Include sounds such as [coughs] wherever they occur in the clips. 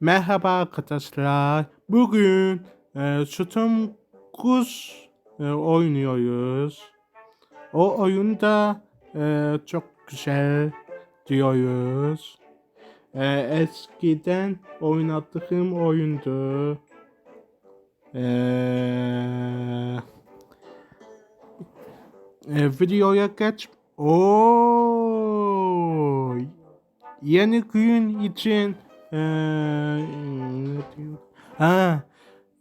Merhaba arkadaşlar. Bugün e, Sütun Kuş e, oynuyoruz. O oyunda e, çok güzel diyoruz. E, eskiden oynadığım oyundu. E, e, videoya geç. Oo, yeni gün için eee, ne diyor? Ha,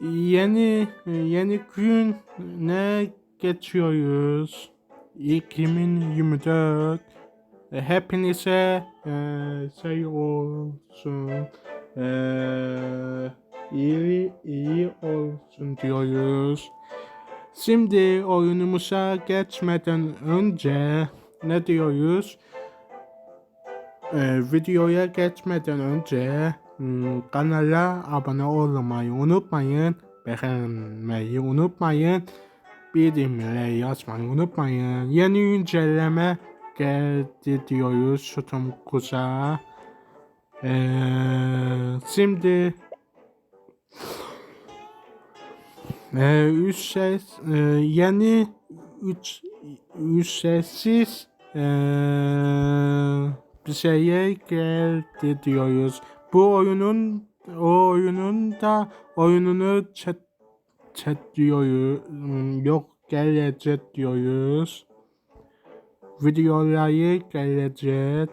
yeni yeni gün ne geçiyoruz? 2024. E, Hepinize eee, şey olsun. Eee, iyi iyi olsun diyoruz. Şimdi oyunumuza geçmeden önce ne diyoruz? Ee, videoya geçmeden önce hmm, kanala abone olmayı unutmayın. Beğenmeyi unutmayın. Bildirimleri yazmayı unutmayın. Yeni güncelleme geldi diyoruz Sütun Kuşağı. Ee, şimdi ee, ücret, e, yeni üç, ücretsiz e, bir şeye geldi diyoruz. Bu oyunun o oyunun da oyununu chat, chat diyoruz. Hmm, Yok gelecek diyoruz. Videoları gelecek.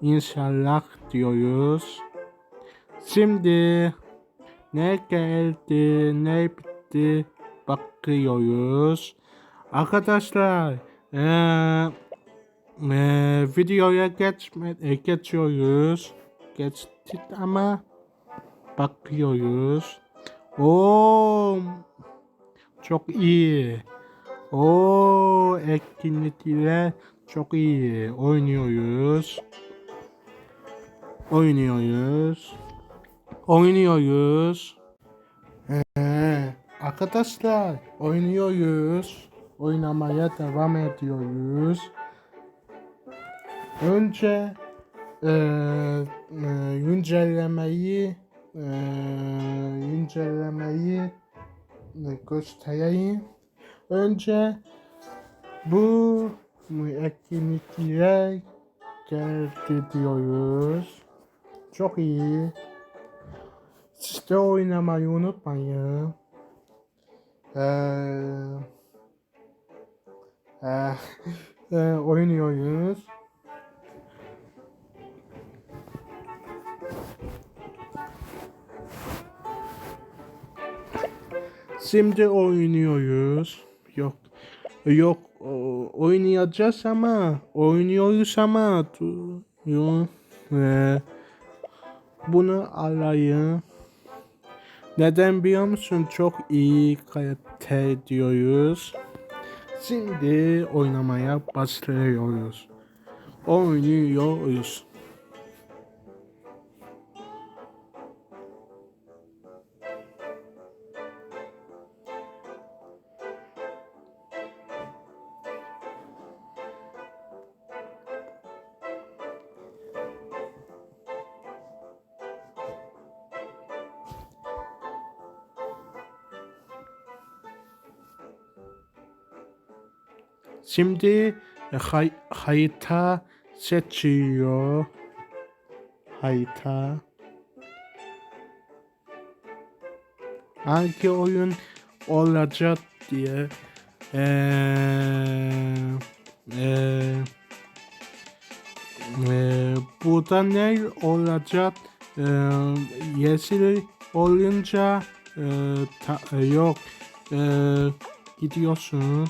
İnşallah diyoruz. Şimdi ne geldi, ne bitti bakıyoruz. Arkadaşlar, eee eee, videoya geçme, e, geçiyoruz. Geçtik ama bakıyoruz. Oo, çok iyi. Oo, etkinlikler çok iyi. Oynuyoruz. Oynuyoruz oynuyoruz. Ee, arkadaşlar oynuyoruz. Oynamaya devam ediyoruz. Önce e, e, güncellemeyi e, güncellemeyi e, göstereyim. Önce bu etkinlikler geldi diyoruz. Çok iyi. Siz de oynamayı unutmayın. Ee, [laughs] e, oynuyoruz. Şimdi oynuyoruz. Yok. Yok oynayacağız ama oynuyoruz ama yok. Ee, bunu alayım. Neden biliyor musun? Çok iyi kalite diyoruz. Şimdi oynamaya başlıyoruz. Oynuyoruz. Şimdi hay harita seçiyor. Harita. Hangi oyun olacak diye. Eee eee eee burada ne olacak? Eee yeşil olunca eee ta- yok eee gidiyorsun.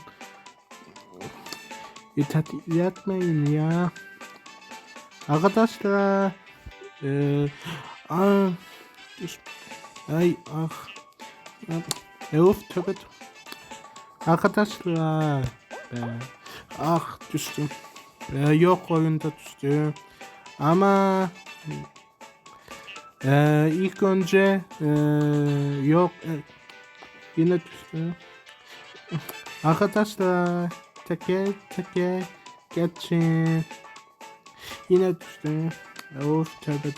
İtat yapmayın ya. Arkadaşlar. Eee ah, düş- ay ah. E, of tövbe. Arkadaşlar. Be. Ah düştüm. E, yok oyunda düştüm. Ama e, ilk önce e, yok e, yine düştüm. Arkadaşlar teker teker geçin. Yine düştüm. Of tövbe.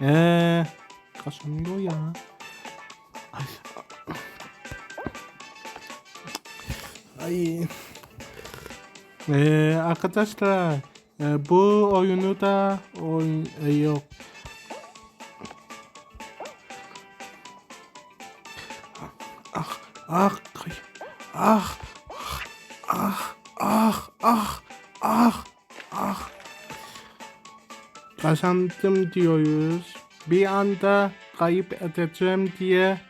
Eee kaşınıyor ya. Ay. Ay. Ee, arkadaşlar e, bu oyunu da oyun e, yok. Ah ah ah ah kazandım diyoruz. Bir anda kayıp edeceğim diye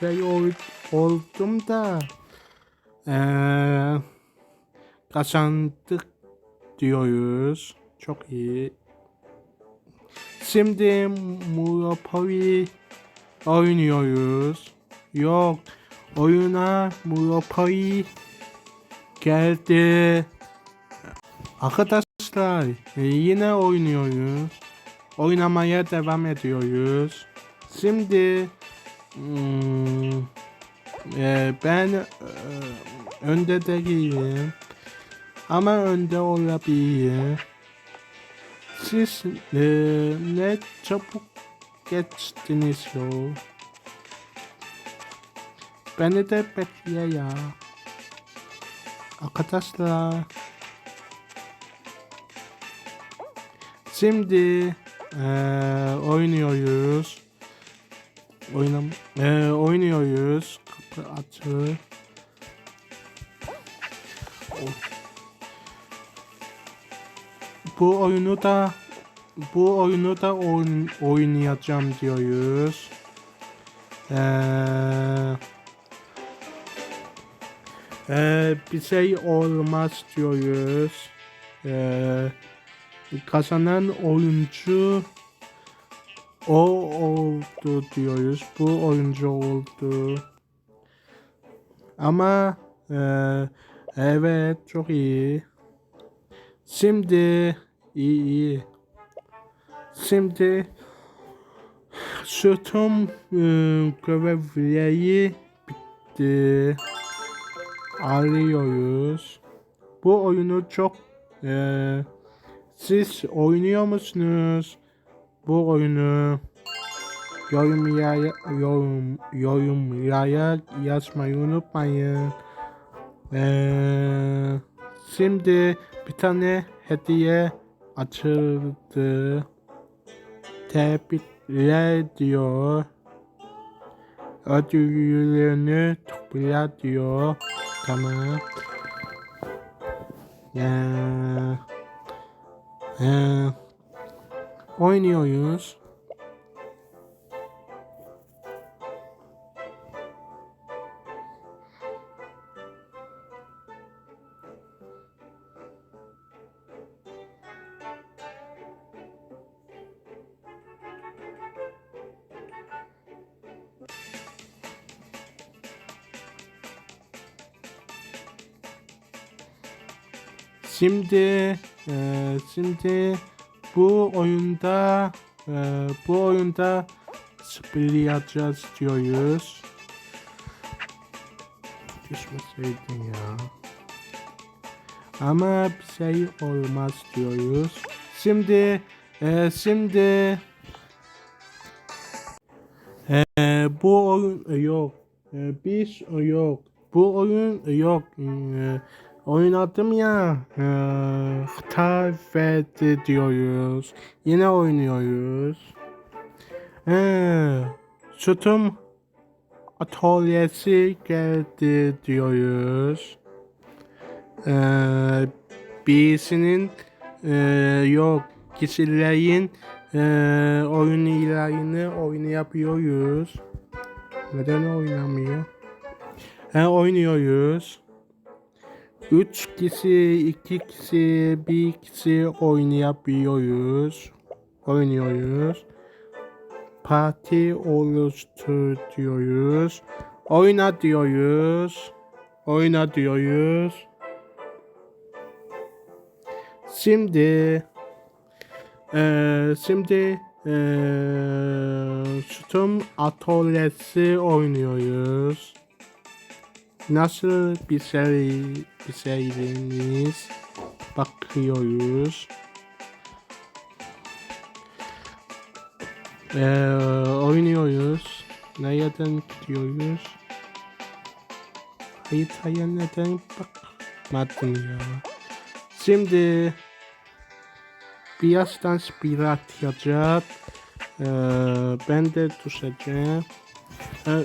şey ol, oldum da eee kazandık diyoruz. Çok iyi. Şimdi Monopoly oynuyoruz. Yok. Oyuna Monopoly geldi. Arkadaşlar yine oynuyoruz. Oynamaya devam ediyoruz. Şimdi hmm, e, ben e, önde değilim. Ama önde olabilir. Siz e, ne çabuk geçtiniz yol. Beni de bekle ya. Arkadaşlar. Şimdi e, oynuyoruz. Oynam e, oynuyoruz. Kapı açık. Bu oyunu da bu oyunu da oyn, oynayacağım diyoruz. Ee, bir şey olmaz diyoruz. Ee, kazanan oyuncu o oldu diyoruz. Bu oyuncu oldu. Ama e, evet çok iyi. Şimdi iyi iyi. Şimdi sütun e, görevleri bitti arıyoruz. Bu oyunu çok eee siz oynuyor musunuz? Bu oyunu yorumlara yorum yorumlara yazmayı unutmayın. Eee şimdi bir tane hediye açıldı. Tebrikler diyor. Ödüllerini topla diyor. Tamam. Ya. Ya. Oynuyoruz. Şimdi e, şimdi bu oyunda e, bu oyunda zıplayacağız diyoruz. Düşmeseydin ya. Ama bir şey olmaz diyoruz. Şimdi e, şimdi e, bu oyun yok. E, biz e, yok. Bu oyun yok. E, oynadım ya. E, hata verdi diyoruz. Yine oynuyoruz. E, sütun atölyesi geldi diyoruz. E, birisinin e, yok kişilerin e, oyun ilanını oynayabiliyoruz. Neden oynamıyor? He oynuyoruz. 3 kişi, 2 kişi, 1 kişi oynayabiliyoruz. Oynuyoruz. Parti oluştur diyoruz. Oyna diyoruz. Oyna diyoruz. Şimdi eee şimdi eee sütun atölyesi oynuyoruz. Nasıl bir şey güzeldiniz. Bakıyoruz. Ee, oynuyoruz. Nereden gidiyoruz? Haritaya neden bakmadım ya? Şimdi birazdan spira atacak. Ee, ben de düşeceğim. Ee,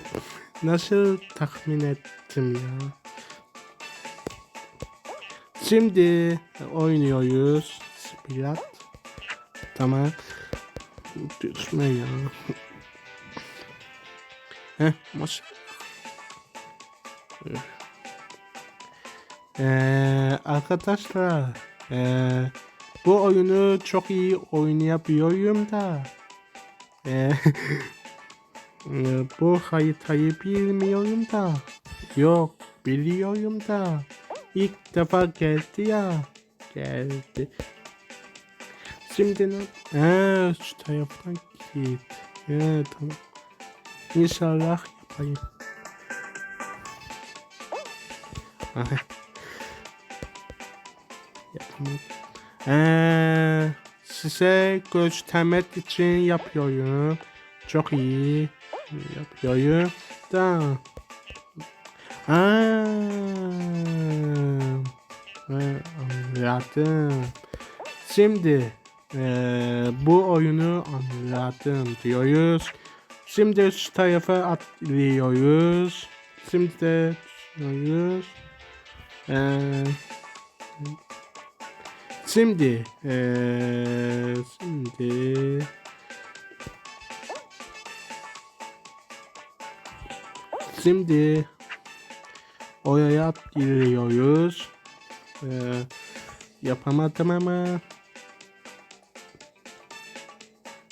nasıl tahmin ettim ya? Şimdi oynuyoruz. Spirat. Tamam. Düşme ya. Heh, maşallah. Ee, arkadaşlar ee, bu oyunu çok iyi oynayabiliyorum da ee, [laughs] bu haritayı bilmiyorum da yok biliyorum da ilk defa geldi ya geldi şimdi ne ee, şu taraftan git ee, tamam İnşallah yapayım Aha. Yapamadım. Ee, size göstermek için yapıyorum. Çok iyi yapıyorum. Da. Aa, ee, anladım. Şimdi ee, bu oyunu anladım diyoruz. Şimdi şu tarafa atlıyoruz. Şimdi de düşünüyoruz. Ee, şimdi ee, şimdi şimdi oraya atlıyoruz. Ee, yapamadım ama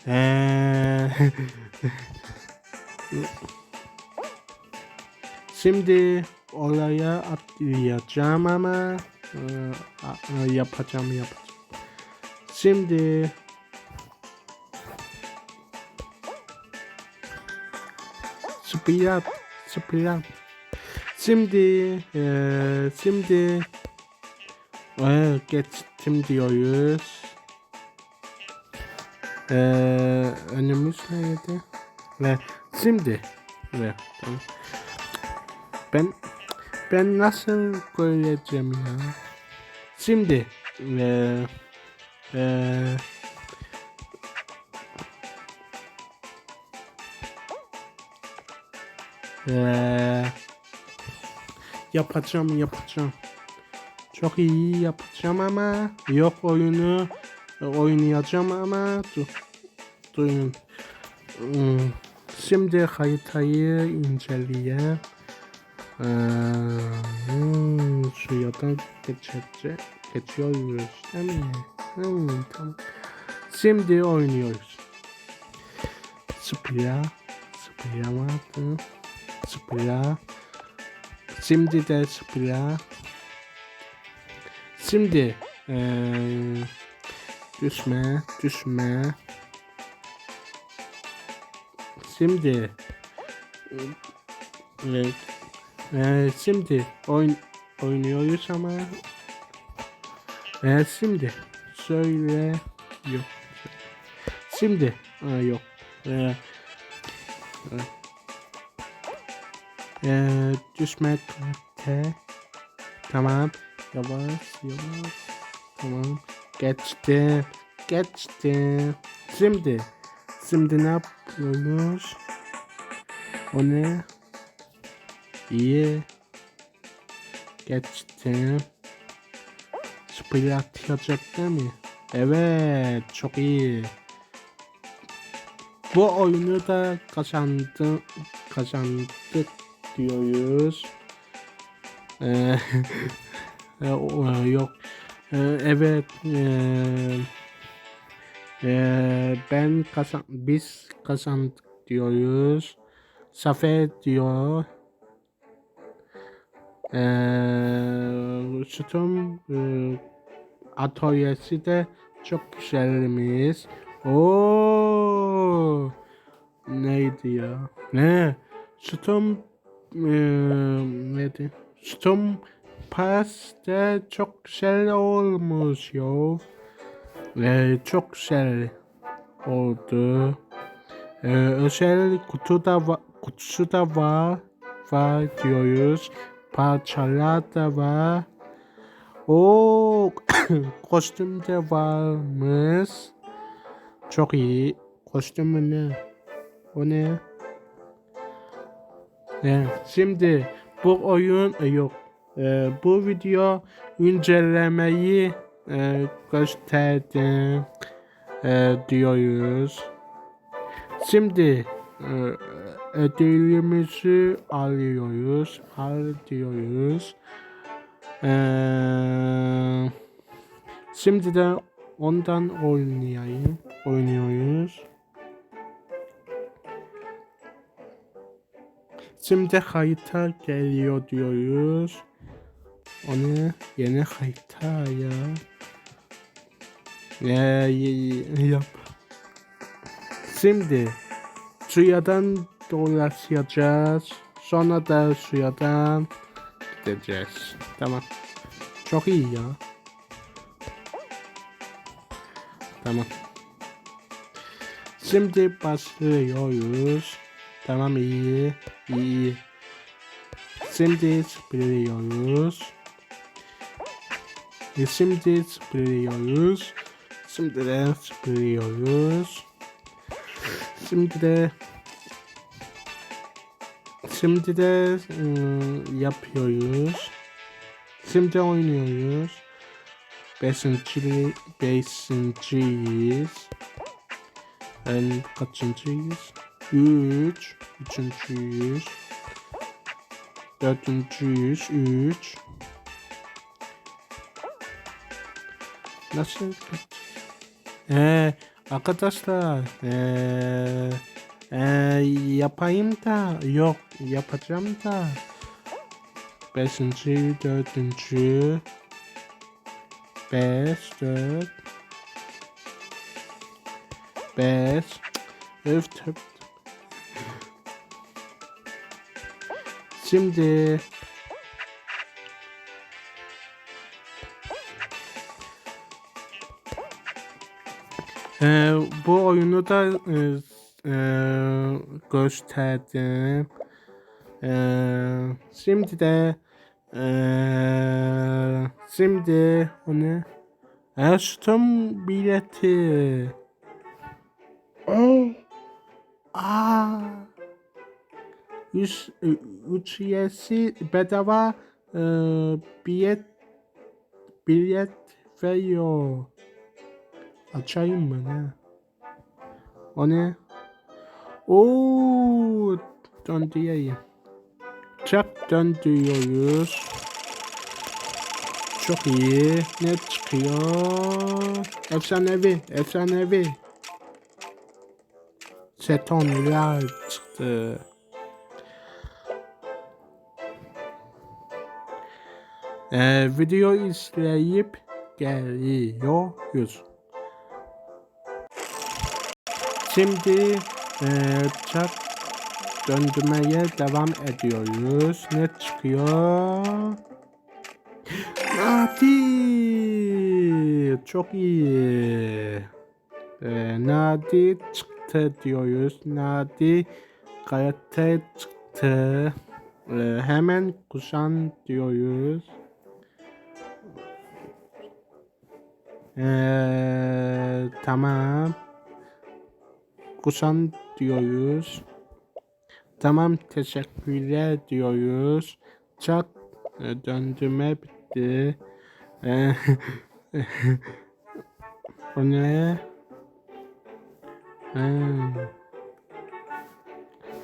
ee, [laughs] Şimdi oraya atlayacağım ama e, yapacağım yapacağım. Şimdi Spiyat, spiyat. Şimdi, e, şimdi e, geçtim diyoruz. E, önümüz neydi? Ve şimdi, ve tamam. Ben ben nasıl koyacağım ya? Şimdi eee eee eee yapacağım yapacağım. Çok iyi yapacağım ama yok oyunu oynayacağım ama dur duyun. Hmm, Şimdi haritayı inceleyeyim. Ee, hmm, şu yadan geçecek, geçiyoruz değil mi? Hmm, tamam. Şimdi oynuyoruz. Spira, Spira vardı. Spira. Şimdi de Spira. Şimdi ee, düşme, düşme. Şimdi evet, ee, şimdi oyn oynuyoruz ama. Ee, şimdi söyle yok. Şimdi Aa, yok. Ee, ee, düşme T tamam yavaş yavaş tamam geçti geçti şimdi şimdi ne yapıyoruz o ne İyi. Geçtim. Spray atacak değil mi? Evet. Çok iyi. Bu oyunu da kazandı, kazandık diyoruz. Ee, [laughs] e, o- e, yok. Ee, evet. ee, ben kazan biz kazandık diyoruz. Zafer diyor. Ee, sütun e, atölyesi de çok güzelmiş. Oo, neydi ya? Ne? Sütun e, neydi? Sütun pas de çok güzel olmuş yo. Ee, çok güzel oldu. Ee, özel kutu da va- kutusu da var. Var diyoruz. Parçalar da var. O [coughs] kostüm de varmış. Çok iyi. Kostümü ne? O ne? Evet, şimdi bu oyun yok. Ee, bu video incelemeyi e, gösterdim e, diyoruz. Şimdi e, ödülümüzü alıyoruz. Al diyoruz. Ee, şimdi de ondan oynayayım. Oynuyoruz. Şimdi harita geliyor diyoruz. Onu yeni harita ya. Ya, ya- yap. Şimdi suyadan dolaşacağız. Sonra da suyadan gideceğiz. Tamam. Çok iyi ya. Tamam. Şimdi başlıyoruz. Tamam iyi. iyi. Şimdi zıplıyoruz. E, Şimdi zıplıyoruz. Şimdi de zıplıyoruz. Şimdi de Şimdi de ım, yapıyoruz. Şimdi oynuyoruz. Beşinci, beşinciyiz. Ben kaçıncıyız? Üç. Üçüncüyüz. Dördüncüyüz. Üç. Nasıl? Ee, arkadaşlar. Ee, ee, yapayım da. Yok. Yapacağım da. Beşinci, dördüncü. Beş, dört. Beş. Öf töp. Şimdi Ee, bu oyunu da e, e, gösterdim. Ee, şimdi de e, şimdi o ne? Açtım bileti. Aa. Üç, üç üyesi bedava e, bilet bilet veriyor. Açayım mı ne? O ne? Oo, döndüreyim. Çak döndürüyoruz. Çok iyi. Ne çıkıyor? Efsanevi, efsanevi. Setonlar çıktı. Ee, video izleyip geliyoruz. Şimdi e, döndürmeye devam ediyoruz. Ne çıkıyor? Nadi! Çok iyi. E, çıktı diyoruz. Nadi karate çıktı. E, hemen kuşan diyoruz. E, tamam. Kusan diyoruz. Tamam teşekkürler diyoruz. Çak e, döndürme bitti. E, [laughs] o ne? Ha.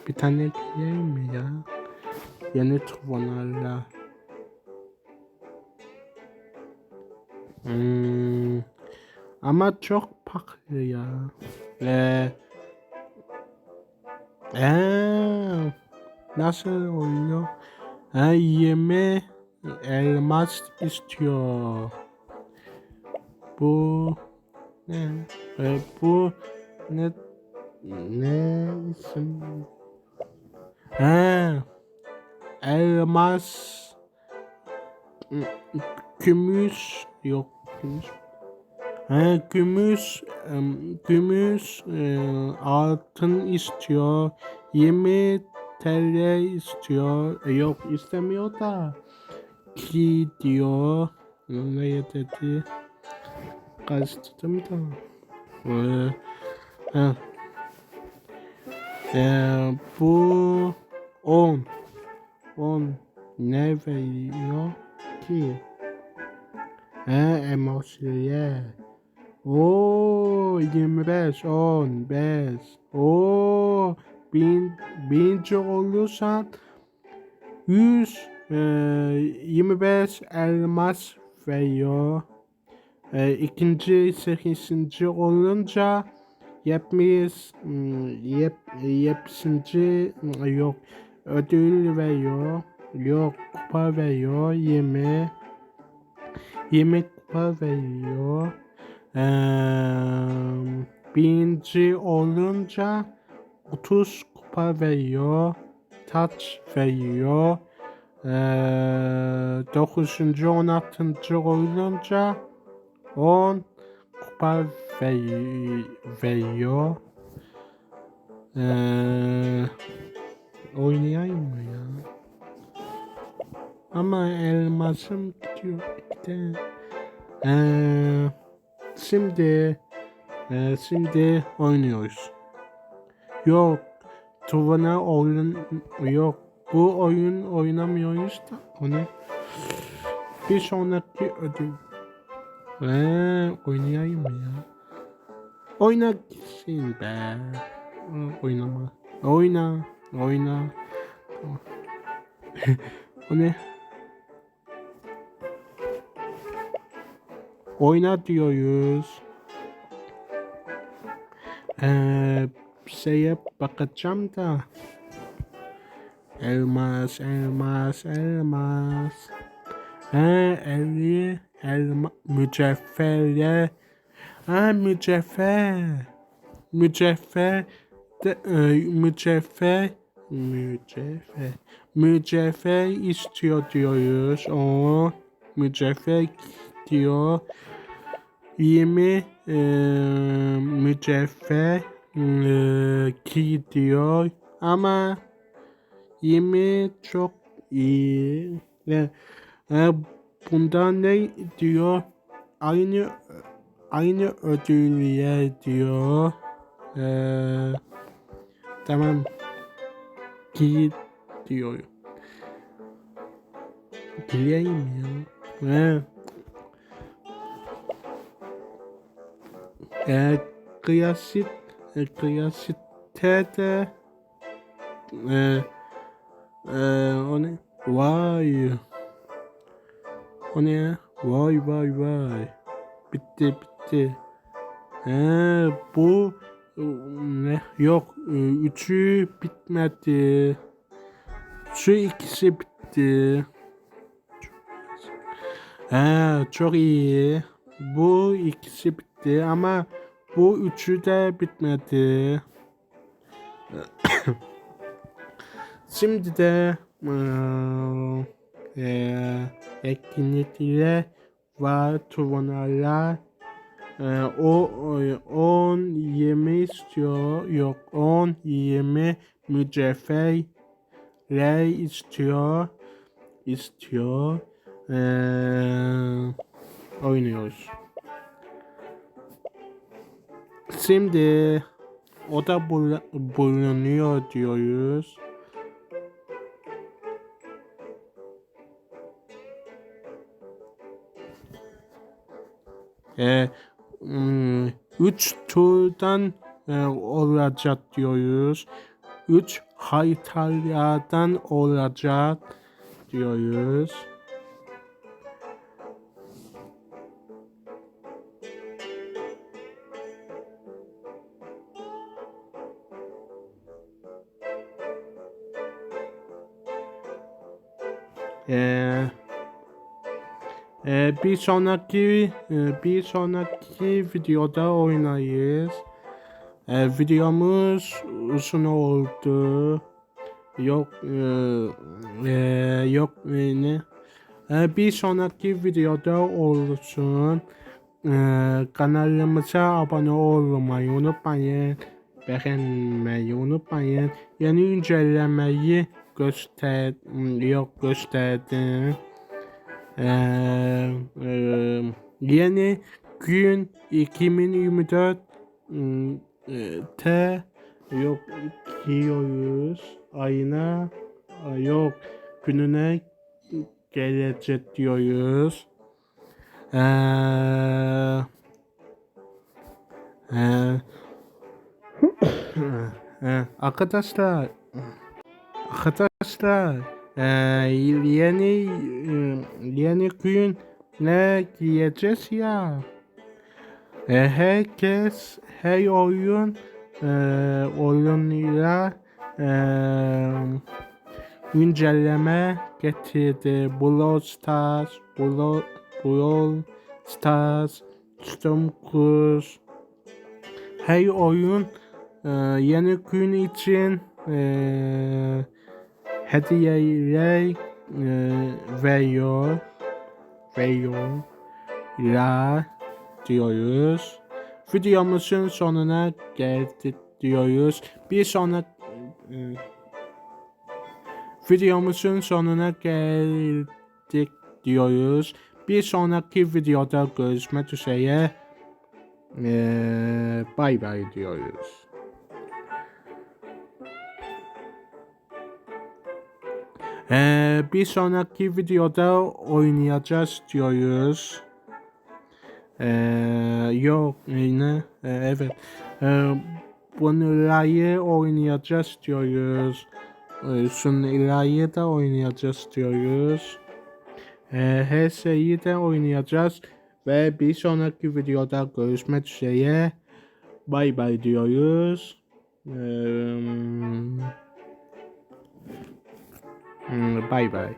Bir tane giyelim mi ya? Yeni tuvalarla. Hmm. Ama çok pahalı ya. Ve ee, nasıl oluyor? Ha, 20 elmas istiyor. Bu ne? E, bu ne? Ne isim? Ha, elmas gümüş yok gümüş. He, gümüş, gümüş e, altın istiyor. 20 TL istiyor. E, yok istemiyor da. Ki diyor. Ne dedi? Karıştırdım da. Ee, bu 10. 10 ne veriyor ki? He emosiye. Oo 25 15. Oo bin binci olursan 100 e, 25 elmas veriyor. E, ikinci sekizinci olunca 70 hmm, yep, hmm, yok ödül veriyor. Yok kupa veriyor 20 20 kupa veriyor. Birinci olunca 30 kupa veriyor. Taç veriyor. Eee dokuzuncu on altıncı olunca 10 kupa veri- veriyor. Eee oynayayım mı ya? Ama elmasım gidiyor gitti. Şimdi eee, şimdi oynuyoruz. Yok. Tuvana oyun yok. Bu oyun oynamıyoruz da o ne? Bir sonraki ödül. Eee oynayayım ya? Oyna gitsin be. Oynama. Oyna. Oyna. Tamam. [laughs] o ne? Oyna diyoruz. Ee, şeye bakacağım da. Elmas, elmas, elmas. He, elli, elma, mücevherle. Ha, mücevher. Mücevher, de, e, mücevher, mücevher, mücevher istiyor diyoruz. O, mücevher diyor. 20 e, mücevher e, ki diyor ama 20 çok iyi. E, e, bundan ne diyor? Aynı aynı ödülle diyor. E, tamam. Ki diyor. Gireyim ya. E, e, kıyasit e, kıyasite de e, e, o ne? Vay. O ne? Vay vay vay. Bitti bitti. He, bu ne? Yok. e, Üçü bitmedi. Şu ikisi bitti. He, çok iyi. Bu ikisi bitti ama bu üçü de bitmedi. [coughs] Şimdi de eee, eee, etkinlikler var turnuvalar. Eee, o o- 10 20 istiyor. Yok 10 20 mücevherler istiyor. istiyor. Eee, oynuyoruz. Şimdi o da bul- bulunuyor diyoruz. E, hmm, üç turdan e, olacak diyoruz. Üç haritalardan olacak diyoruz. Ee, e, bir sonraki e, bir sonraki videoda oynayız. E, videomuz uzun oldu. Yok e, e, yok e, ne? E, bir sonraki videoda olsun. e, kanalımıza abone olmayı unutmayın. Beğenmeyi unutmayın. Yeni güncellemeyi göster yok gösterdim. Ee, e, yeni gün 2024 ım, e, T yok diyoruz ayına ay yok gününe gelecek diyoruz. Ee, e, e, arkadaşlar Arkadaşlar eee, yeni eee, yeni gün ne giyeceğiz ya? E, herkes her oyun eee oyunuyla eee güncelleme getirdi. Brawl Stars, Brawl, Stars, Storm Cruise, her oyun eee, yeni gün için eee hediyeler eee, veriyor veriyor la diyoruz. Videomuzun sonuna geldik diyoruz. Bir sonraki eee, videomuzun sonuna geldik diyoruz. Bir sonraki videoda görüşmek üzere. Eee, Bay bay diyoruz. Ee, bir sonraki videoda oynayacağız diyoruz. Ee, yok yine ee, evet. Ee, bunları oynayacağız diyoruz. Ee, şunları da oynayacağız diyoruz. Ee, her şeyi de oynayacağız. Ve bir sonraki videoda görüşmek üzere. Bay bay diyoruz. Ee, Mm, bye bye.